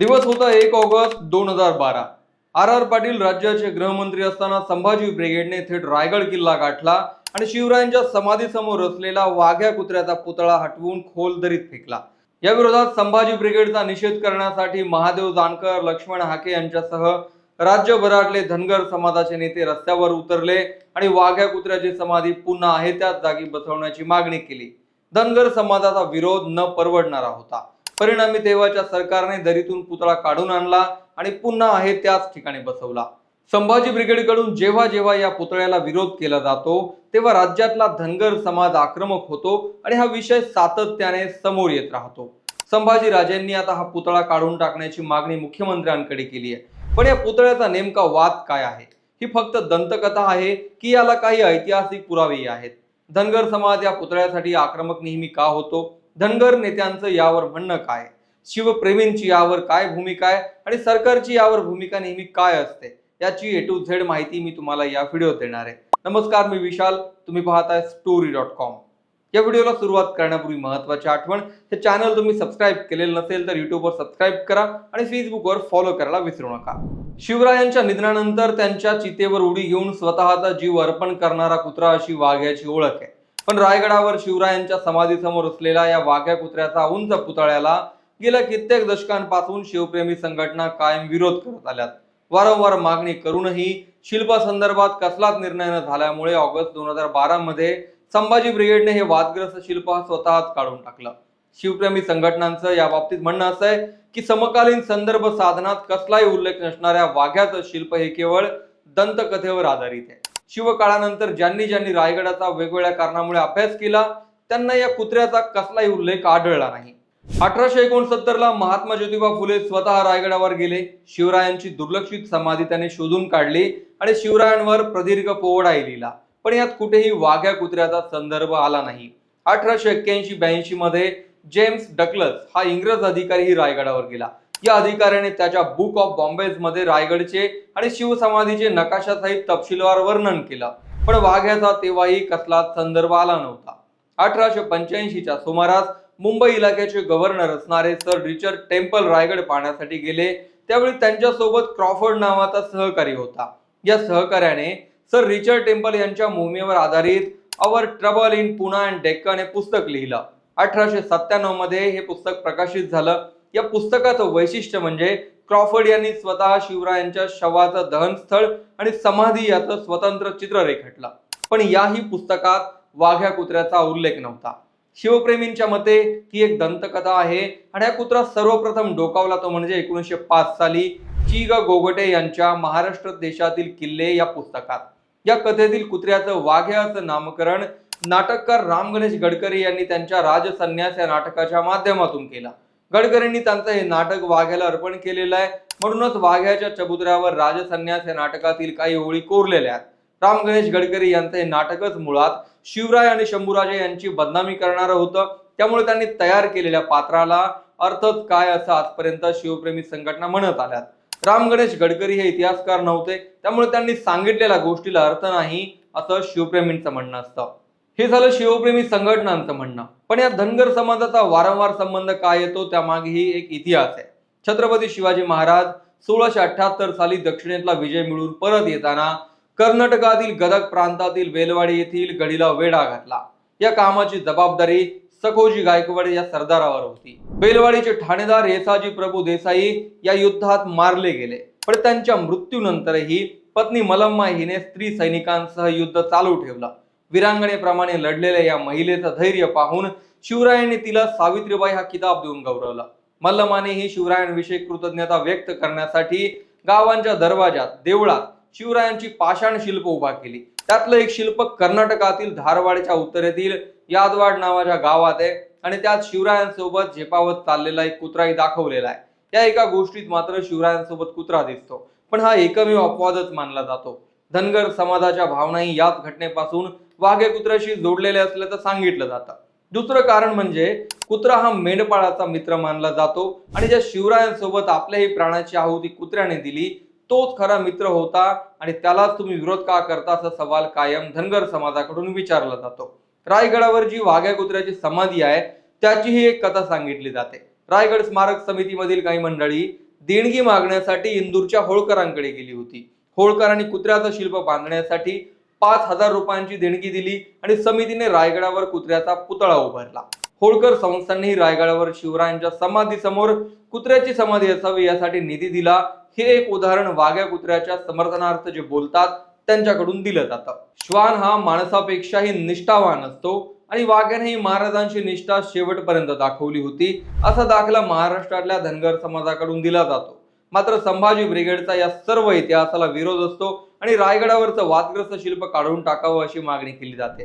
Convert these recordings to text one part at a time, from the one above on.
दिवस होता एक ऑगस्ट दोन हजार बारा. आर आर पाटील राज्याचे गृहमंत्री असताना संभाजी ब्रिगेडने थेट रायगड किल्ला गाठला आणि शिवरायांच्या समाधीसमोर असलेला वाघ्या कुत्र्याचा पुतळा हटवून खोल दरीत फेकला. या विरोधात संभाजी ब्रिगेडचा निषेध करण्यासाठी महादेव जानकर लक्ष्मण हाके यांच्यासह राज्यभरातले धनगर समाजाचे नेते रस्त्यावर उतरले आणि वाघ्या कुत्र्याची समाधी पुन्हा आहे त्याच जागी बसवण्याची मागणी केली. धनगर समाजाचा विरोध न परवडणारा होता. परिणामी देवाच्या सरकारने दरीतून पुतळा काढून आणला आणि पुन्हा आहे त्याच ठिकाणी बसवला. संभाजी ब्रिगेडकडून जेव्हा जेव्हा या पुतळ्याला विरोध केला जातो तेव्हा राज्यातला धनगर समाज आक्रमक होतो आणि हा विषय सातत्याने समोर येत राहतो. संभाजी राजेंनी आता हा पुतळा काढून टाकण्याची मागणी मुख्यमंत्र्यांकडे केली आहे. पण या पुतळ्याचा नेमका वाद काय आहे? ही फक्त दंतकथा आहे की याला काही ऐतिहासिक पुरावेही आहेत? धनगर समाज या पुतळ्यासाठी आक्रमक नेहमी का होतो? धनगर नेत्यांचं यावर म्हणणं काय? शिवप्रेमींची यावर काय भूमिका आहे? आणि सरकारची यावर भूमिका नेहमी काय असते? याची ए टू झेड माहिती मी तुम्हाला या व्हिडिओत देणार आहे. नमस्कार मी विशाल. तुम्ही पाहताय स्टोरी डॉट कॉम या व्हिडिओला सुरुवात करण्यापूर्वी महत्वाची आठवण हे चॅनल तुम्ही सबस्क्राईब केलेलं नसेल तर युट्यूबवर सबस्क्राईब करा आणि फेसबुकवर फॉलो करायला विसरू नका. शिवरायांच्या निधनानंतर त्यांच्या चितेवर उडी घेऊन स्वतःचा जीव अर्पण करणारा कुत्रा अशी वाघ्याची ओळख आहे. पण रायगडावर शिवरायांच्या समाधीसमोर असलेल्या या वाघ्या कुत्र्याचा उंच पुतळ्याला गेल्या कित्येक दशकांपासून शिवप्रेमी संघटना कायम विरोध करत आल्यात. वारंवार मागणी करूनही शिल्पासंदर्भात कसलाच निर्णय न झाल्यामुळे ऑगस्ट दोन हजार बारा मध्ये संभाजी ब्रिगेडने हे वादग्रस्त शिल्प स्वतःच काढून टाकलं. शिवप्रेमी संघटनांचं या बाबतीत म्हणणं असं आहे की समकालीन संदर्भ साधनात कसलाही उल्लेख नसणाऱ्या वाघ्याचं शिल्प हे केवळ दंतकथेवर आधारित आहे. शिवकाळानंतर ज्यांनी ज्यांनी रायगडाचा वेगवेगळ्या कारणामुळे अभ्यास केला त्यांना या कुत्र्याचा कसलाही उल्लेख आढळला नाही. अठराशे एकोणसत्तर ला महात्मा ज्योतिबा फुले स्वतः रायगडावर गेले. शिवरायांची दुर्लक्षित समाधी त्याने शोधून काढली आणि शिवरायांवर प्रदीर्घ पोवडाही लिहिला. पण यात कुठेही वाघ्या कुत्र्याचा संदर्भ आला नाही. अठराशे एक्क्याऐंशी ब्याऐंशी मध्ये जेम्स डकलस हा इंग्रज अधिकारीही रायगडावर गेला. या अधिकाऱ्याने त्याच्या बुक ऑफ बॉम्बेजमध्ये रायगडचे आणि शिवसमाधीचे नकाशासहित तपशीलवार वर्णन केलं. पण वाघ्याचा तेव्हाही कसलाच संदर्भ आला नव्हता. अठराशे पंच्याऐंशीच्या सुमारास मुंबई इलाक्याचे गव्हर्नर असणारे सर रिचर्ड टेम्पल रायगड पाहण्यासाठी गेले. त्यावेळी त्यांच्यासोबत क्रॉफर्ड नावाचा सहकारी होता. या सहकार्याने सर रिचर्ड टेम्पल यांच्या मोहिमेवर आधारित our trouble in Poona and Deccan हे पुस्तक लिहिलं. अठराशे सत्त्याण्णवमध्ये हे पुस्तक प्रकाशित झालं. या पुस्तकाचं वैशिष्ट्य म्हणजे क्रॉफर्ड यांनी स्वतः शिवरायांच्या शवाचं दहनस्थळ आणि समाधी याचं स्वतंत्र चित्र रेखाटलं पण याही पुस्तकात वाघ्या कुत्र्याचा उल्लेख नव्हता. शिवप्रेमींच्या मते ही एक दंतकथा आहे आणि हा कुत्रा सर्वप्रथम डोकावला तो म्हणजे एकोणीसशे पाच साली ची ग गोगटे यांच्या महाराष्ट्र देशातील किल्ले या पुस्तकात. या कथेतील कुत्र्याचं वाघ्याचं नामकरण नाटककार राम गणेश गडकरी यांनी त्यांच्या राजसन्यास या नाटकाच्या माध्यमातून केला. गडकरींनी त्यांचं हे नाटक वाघ्याला अर्पण केलेलं आहे. म्हणूनच वाघ्याच्या चबुतऱ्यावर राजसन्यास या नाटकातील काही ओळी कोरलेल्या आहेत. राम गणेश गडकरी यांचं हे नाटकच मुळात शिवराय आणि शंभूराजे यांची बदनामी करणारं होतं. त्यामुळे त्यांनी तयार केलेल्या पात्राला अर्थच काय असं आजपर्यंत शिवप्रेमी संघटना म्हणत आल्यात. राम गणेश गडकरी हे इतिहासकार नव्हते. त्यामुळे त्यांनी सांगितलेल्या गोष्टीला अर्थ नाही असं शिवप्रेमींचं म्हणणं असतं. हे झालं शिवप्रेमी संघटनांचं म्हणणं. पण या धनगर समाजाचा वारंवार संबंध काय येतो त्यामागेही एक इतिहास आहे. छत्रपती शिवाजी महाराज सोळाशे अठ्याहत्तर साली दक्षिणेतला विजय मिळून परत येताना कर्नाटकातील गदक प्रांतातील बेलवाडी येथील गडीला वेढा घातला. या कामाची जबाबदारी सखोजी गायकवाड या सरदारावर होती. बेलवाडीचे ठाणेदार येसाजी प्रभू देसाई या युद्धात मारले गेले. पण त्यांच्या मृत्यूनंतरही पत्नी मलम्मा हिने स्त्री सैनिकांसह युद्ध चालू ठेवलं. वीरांगणेप्रमाणे लढलेल्या या महिलेचं धैर्य पाहून शिवरायांनी तिला सावित्रीबाई हा किताब देऊन गौरवला. मल्लमाने ही शिवरायांविषयी कृतज्ञता व्यक्त करण्यासाठी गावांच्या दरवाजात देवळात शिवरायांची पाषाण शिल्प उभा केली. त्यातलं एक शिल्प कर्नाटकातील धारवाडच्या उत्तरेतील यादवाड नावाच्या गावात आहे आणि त्यात शिवरायांसोबत झेपावत चाललेला एक कुत्राही दाखवलेला आहे. या एका गोष्टीत मात्र शिवरायांसोबत कुत्रा दिसतो पण हा एकमेव अपवादच मानला जातो. धनगर समाजाच्या भावनाही याच घटनेपासून वाघे कुत्र्याशी जोडलेल्या असल्याचं सांगितलं जातं. दुसरं कारण म्हणजे कुत्रा हा मेंढपाळाचा मित्र मानला जातो आणि ज्या शिवरायांसोबत आपल्याही प्राणाची आहुती कुत्र्याने दिली तोच खरा मित्र होता आणि त्यालाच तुम्ही विरोध का करता असा सवाल कायम धनगर समाजाकडून विचारला जातो. रायगडावर जी वाघ्या कुत्र्याची समाधी आहे त्याचीही एक कथा सांगितली जाते. रायगड स्मारक समितीमधील काही मंडळी देणगी मागण्यासाठी इंदूरच्या होळकरांकडे गेली होती. होळकरांनी कुत्र्याचं शिल्प बांधण्यासाठी पाच हजार रुपयांची देणगी दिली आणि समितीने रायगडावर कुत्र्याचा पुतळा उभारला. होळकर संस्थांनी रायगडावर शिवरायांच्या समाधीसमोर कुत्र्याची समाधी असावी यासाठी निधी दिला. हे एक उदाहरण वाघ्या कुत्र्याच्या समर्थनार्थ जे बोलतात त्यांच्याकडून दिलं जातं. श्वान हा माणसापेक्षाही निष्ठावान असतो आणि वाघ्यानेही महाराजांची निष्ठा शेवटपर्यंत दाखवली होती. असा दाखला महाराष्ट्रातल्या धनगर समाजाकडून दिला जातो. मात्र संभाजी ब्रिगेडचा या सर्व इतिहासाला विरोध असतो आणि रायगडावरचं वादग्रस्त शिल्प काढून टाकावं अशी मागणी केली जाते.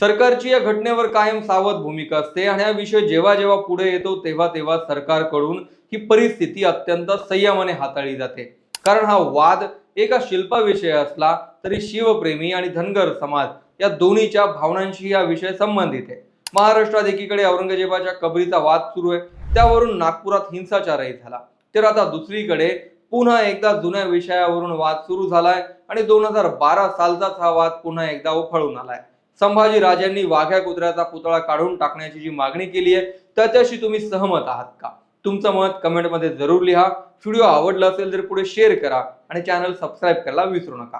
सरकारची या घटनेवर कायम सावध भूमिका असते आणि हा विषय जेव्हा जेव्हा पुढे येतो तेव्हा तेव्हा सरकारकडून ही परिस्थिती अत्यंत संयमाने हाताळली जाते. कारण हा वाद एका शिल्पाविषयी असला तरी शिवप्रेमी आणि धनगर समाज या दोन्हीच्या भावनांशी हा विषय संबंधित आहे. महाराष्ट्रात एकीकडे औरंगजेबाच्या कबरीचा वाद सुरू आहे त्यावरून नागपुरात हिंसाचारही झाला. तर आता दुसरीकडे पुन्हा एकदा जुन्या विषयावरून वाद सुरू झालाय आणि दोन हजार बारा सालचाच हा वाद पुन्हा एकदा उफाळून आलाय. संभाजी राजांनी वाघ्या कुत्र्याचा पुतळा काढून टाकण्याची जी मागणी केली आहे त्याच्याशी तुम्ही सहमत आहात का? तुमचं मत कमेंटमध्ये जरूर लिहा. व्हिडिओ आवडला असेल तर पुढे शेअर करा आणि चॅनल सबस्क्राईब करायला विसरू नका.